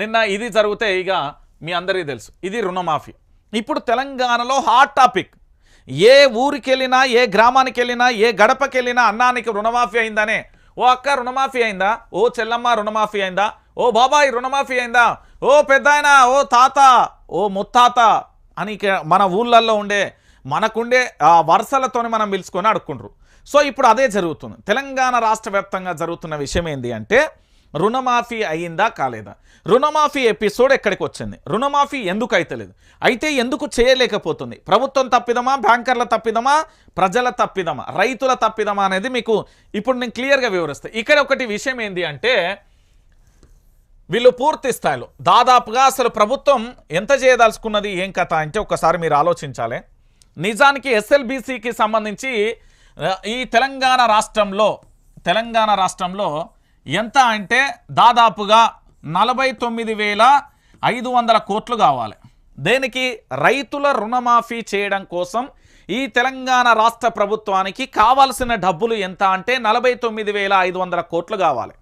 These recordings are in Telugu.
నిన్న ఇది జరిగితే ఇక మీ అందరికీ తెలుసు. ఇది రుణమాఫీ. ఇప్పుడు తెలంగాణలో హాట్ టాపిక్ ఏ ఊరికి వెళ్ళినా ఏ గ్రామానికి వెళ్ళినా ఏ గడపకి వెళ్ళినా అన్నానికి రుణమాఫీ అయిందనే. ఓ అక్క రుణమాఫీ అయిందా? ఓ చెల్లమ్మ రుణమాఫీ అయిందా? ఓ బాబాయ్ రుణమాఫీ అయిందా? ఓ పెద్దాయన ఓ తాత ఓ ముత్తాత అని మన ఊళ్ళల్లో ఉండే మనకుండే వరుసలతోనే మనం పిలుచుకొని అడుక్కుంటారు సో ఇప్పుడు అదే జరుగుతుంది. తెలంగాణ రాష్ట్ర జరుగుతున్న విషయం ఏంటి అంటే రుణమాఫీ అయిందా కాలేదా? రుణమాఫీ ఎపిసోడ్ ఎక్కడికి వచ్చింది? రుణమాఫీ ఎందుకు అయితలేదు? అయితే ఎందుకు చేయలేకపోతుంది? ప్రభుత్వం తప్పిదమా? బ్యాంకర్ల తప్పిదమా? ప్రజల తప్పిదమా? రైతుల తప్పిదమా అనేది మీకు ఇప్పుడు నేను క్లియర్గా వివరిస్తాను ఇక్కడ ఒకటి విషయం ఏంటి అంటే వీళ్ళు పూర్తి స్థాయిలో దాదాపుగా అసలు ప్రభుత్వం ఎంత చేయదలుచుకున్నది ఏం కథ అంటే ఒకసారి మీరు ఆలోచించాలి. నిజానికి ఎస్ఎల్బిసికి సంబంధించి ఈ తెలంగాణ రాష్ట్రంలో తెలంగాణ రాష్ట్రంలో ఎంత అంటే దాదాపుగా నలభై తొమ్మిది వేల ఐదు వందల కోట్లు కావాలి. దేనికి? రైతుల రుణమాఫీ చేయడం కోసం ఈ తెలంగాణ రాష్ట్ర ప్రభుత్వానికి కావాల్సిన డబ్బులు ఎంత అంటే నలభై తొమ్మిది వేల ఐదు వందల కోట్లు కావాలి.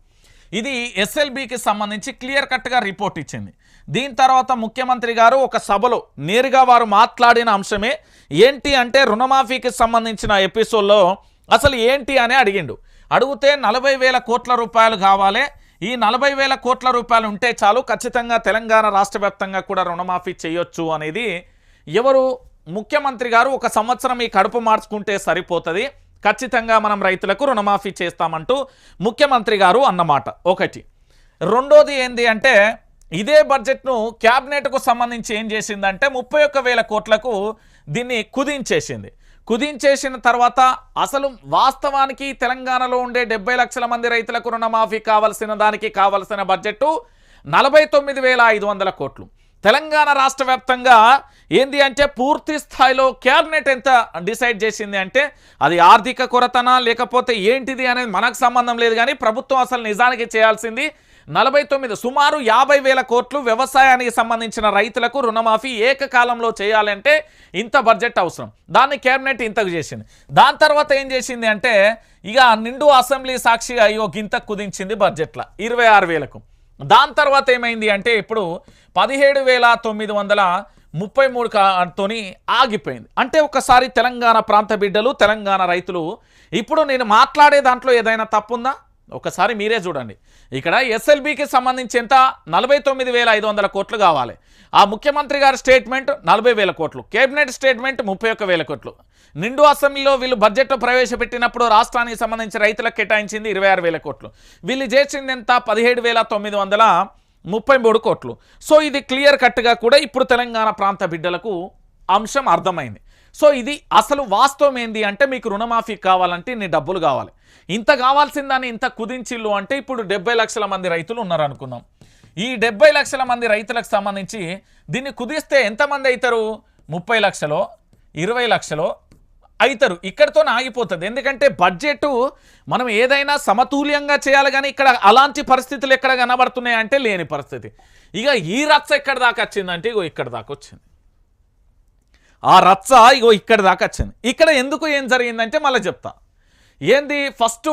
ఇది ఎస్ఎల్బికి సంబంధించి క్లియర్ కట్గా రిపోర్ట్ ఇచ్చింది. దీని తర్వాత ముఖ్యమంత్రి గారు ఒక సభలో నేరుగా వారు మాట్లాడిన అంశమే ఏంటి అంటే రుణమాఫీకి సంబంధించిన ఎపిసోడ్లో అసలు ఏంటి అని అడిగిండు. అడిగితే నలభై వేల కోట్ల రూపాయలు కావాలి. ఈ నలభై వేల కోట్ల రూపాయలు ఉంటే చాలు ఖచ్చితంగా తెలంగాణ రాష్ట్ర వ్యాప్తంగా కూడా రుణమాఫీ చేయొచ్చు అనేది ఎవరు ముఖ్యమంత్రి గారు ఒక సంవత్సరం ఈ కడుపు మార్చుకుంటే సరిపోతుంది. ఖచ్చితంగా మనం రైతులకు రుణమాఫీ చేస్తామంటూ ముఖ్యమంత్రి గారు అన్నమాట. ఒకటి. రెండోది ఏంది అంటే ఇదే బడ్జెట్ను క్యాబినెట్కు సంబంధించి ఏం చేసిందంటే ముప్పై ఒక్క వేల కోట్లకు దీన్ని కుదించేసింది. కుదించేసిన తర్వాత అసలు వాస్తవానికి తెలంగాణలో ఉండే డెబ్బై లక్షల మంది రైతులకు రుణమాఫీ కావలసిన దానికి కావలసిన బడ్జెట్ నలభై తొమ్మిది వేల ఐదు వందల కోట్లు. తెలంగాణ రాష్ట్ర వ్యాప్తంగా ఏంది అంటే పూర్తి స్థాయిలో క్యాబినెట్ ఎంత డిసైడ్ చేసింది అంటే అది ఆర్థిక కొరతనా లేకపోతే ఏంటిది అనేది మనకు సంబంధం లేదు కానీ ప్రభుత్వం అసలు నిజానికి చేయాల్సింది నలభై తొమ్మిది సుమారు యాభై వేల కోట్లు వ్యవసాయానికి సంబంధించిన రైతులకు రుణమాఫీ ఏకకాలంలో చేయాలంటే ఇంత బడ్జెట్ అవసరం. దాన్ని కేబినెట్ ఇంతకు చేసింది. దాని తర్వాత ఏం చేసింది అంటే ఇక నిండు అసెంబ్లీ సాక్షిగా అయ్యో గింత కుదించింది బడ్జెట్లో. ఇరవై ఆరు వేలకు. దాని తర్వాత ఏమైంది అంటే ఇప్పుడు పదిహేడు వేల తొమ్మిది వందల ముప్పై మూడు తోని ఆగిపోయింది. అంటే ఒకసారి తెలంగాణ ప్రాంత బిడ్డలు తెలంగాణ రైతులు ఇప్పుడు నేను మాట్లాడే దాంట్లో ఏదైనా తప్పుందా? ఒకసారి మీరే చూడండి. ఇక్కడ ఎస్ఎల్బికి సంబంధించి ఎంత నలభై తొమ్మిది వేల ఐదు వందల కోట్లు కావాలి. ఆ ముఖ్యమంత్రి గారి స్టేట్మెంట్ నలభై వేల కోట్లు. కేబినెట్ స్టేట్మెంట్ ముప్పై ఒక్క వేల కోట్లు. నిండు అసెంబ్లీలో వీళ్ళు బడ్జెట్ ప్రవేశపెట్టినప్పుడు రాష్ట్రానికి సంబంధించి రైతులకు కేటాయించింది ఇరవై ఆరు వేల కోట్లు. వీళ్ళు చేసింది ఎంత? పదిహేడు వేల తొమ్మిది వందల ముప్పై మూడు కోట్లు. సో ఇది క్లియర్ కట్గా కూడా ఇప్పుడు తెలంగాణ ప్రాంత బిడ్డలకు అంశం అర్థమైంది. సో ఇది అసలు వాస్తవం ఏంది అంటే మీకు రుణమాఫీ కావాలంటే ఇన్ని డబ్బులు కావాలి. ఇంత కావాల్సిందని ఇంత కుదించిల్లు అంటే ఇప్పుడు డెబ్బై లక్షల మంది రైతులు ఉన్నారనుకుందాం. ఈ డెబ్బై లక్షల మంది రైతులకు సంబంధించి దీన్ని కుదిస్తే ఎంతమంది అవుతారు ముప్పై లక్షలో ఇరవై లక్షలో అవుతారు ఇక్కడితో ఆగిపోతుంది. ఎందుకంటే బడ్జెట్ మనం ఏదైనా సమతుల్యంగా చేయాలి కానీ ఇక్కడ అలాంటి పరిస్థితులు ఎక్కడ కనబడుతున్నాయి అంటే లేని పరిస్థితి. ఇక ఈ రచ్చ ఎక్కడ దాకా వచ్చిందంటే ఇగో ఇక్కడ దాకా వచ్చింది. ఆ రచ్చ ఇగో ఇక్కడ దాకా వచ్చింది. ఇక్కడ ఎందుకు ఏం జరిగిందంటే మళ్ళీ చెప్తా. ఏంది? ఫస్ట్